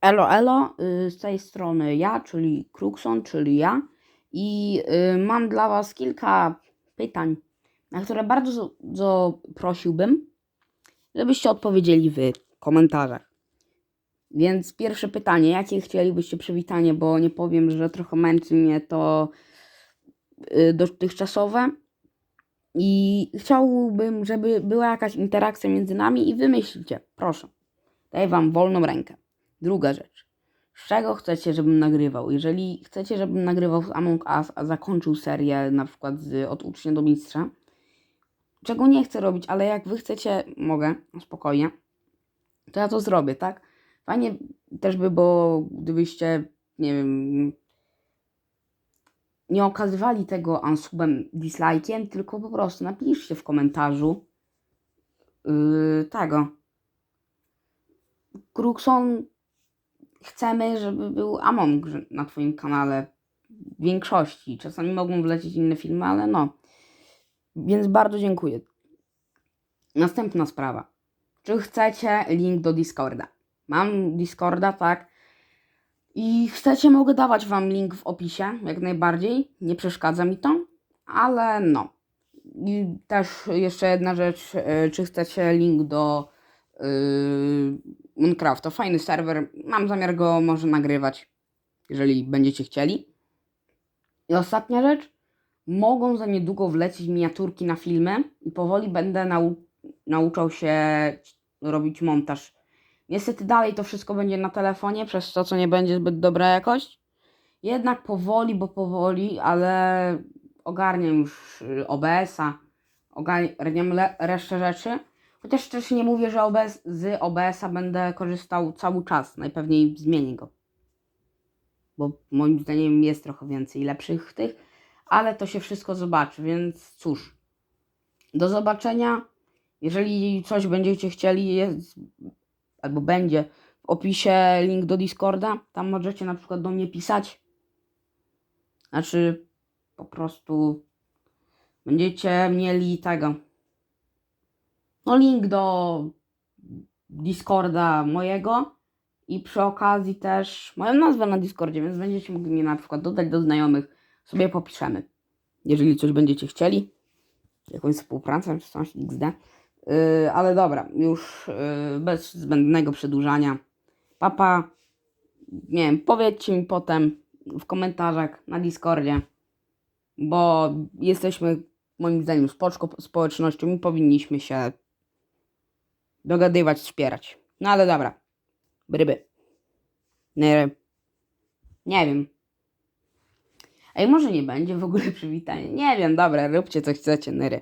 Elo, elo, y, z tej strony ja, czyli Krukson, czyli ja i y, mam dla Was kilka pytań, na które bardzo, bardzo prosiłbym, żebyście odpowiedzieli w komentarzach. Więc pierwsze pytanie, jakie chcielibyście przywitanie, bo nie powiem, że trochę męczy mnie to y, dotychczasowe i chciałbym, żeby była jakaś interakcja między nami i wymyślcie, proszę, daję Wam wolną rękę. Druga rzecz. Z czego chcecie, żebym nagrywał? Jeżeli chcecie, żebym nagrywał z Among Us, a zakończył serię na przykład z Od ucznia do mistrza, czego nie chcę robić, ale jak wy chcecie, mogę, no spokojnie, to ja to zrobię, tak? Fajnie też by było, gdybyście, nie wiem, nie okazywali tego unsubem, dislike'iem, tylko po prostu napiszcie w komentarzu yy, tego. Krukson chcemy, żeby był Among na Twoim kanale. W większości. Czasami mogą wlecieć inne filmy, ale no. Więc bardzo dziękuję. Następna sprawa. Czy chcecie link do Discorda? Mam Discorda, tak. I chcecie, mogę dawać Wam link w opisie, jak najbardziej. Nie przeszkadza mi to, ale no. I też jeszcze jedna rzecz. e, Czy chcecie link do yy, Minecrafta? Fajny serwer. Mam zamiar go może nagrywać, jeżeli będziecie chcieli. I ostatnia rzecz. Mogą za niedługo wlecieć miniaturki na filmy i powoli będę nau nauczał się robić montaż. Niestety dalej to wszystko będzie na telefonie, przez to, co nie będzie zbyt dobra jakość. Jednak powoli, bo powoli, ale ogarniam już y, OBS-a, ogarniam resztę rzeczy. Chociaż nie mówię, że OBS, z OBS-a będę korzystał cały czas. Najpewniej zmienię go. Bo moim zdaniem jest trochę więcej lepszych tych, ale to się wszystko zobaczy, więc cóż. Do zobaczenia. Jeżeli coś będziecie chcieli, jest albo będzie w opisie link do Discorda. Tam możecie na przykład do mnie pisać. Znaczy, po prostu będziecie mieli tego. No, link do Discorda mojego i przy okazji też moją nazwę na Discordzie, więc będziecie mogli mnie na przykład dodać do znajomych. Sobie popiszemy. Jeżeli coś będziecie chcieli. Jakąś współpracę czy coś XD. Yy, ale dobra, już yy, bez zbędnego przedłużania. Papa, nie wiem, powiedzcie mi potem w komentarzach na Discordzie, bo jesteśmy moim zdaniem spoczko społecznością i powinniśmy się dogadywać, wspierać. No ale dobra, bryby. Nie, nie wiem. Ej, może nie będzie w ogóle przywitania. Nie wiem, dobra, róbcie co chcecie, nyry.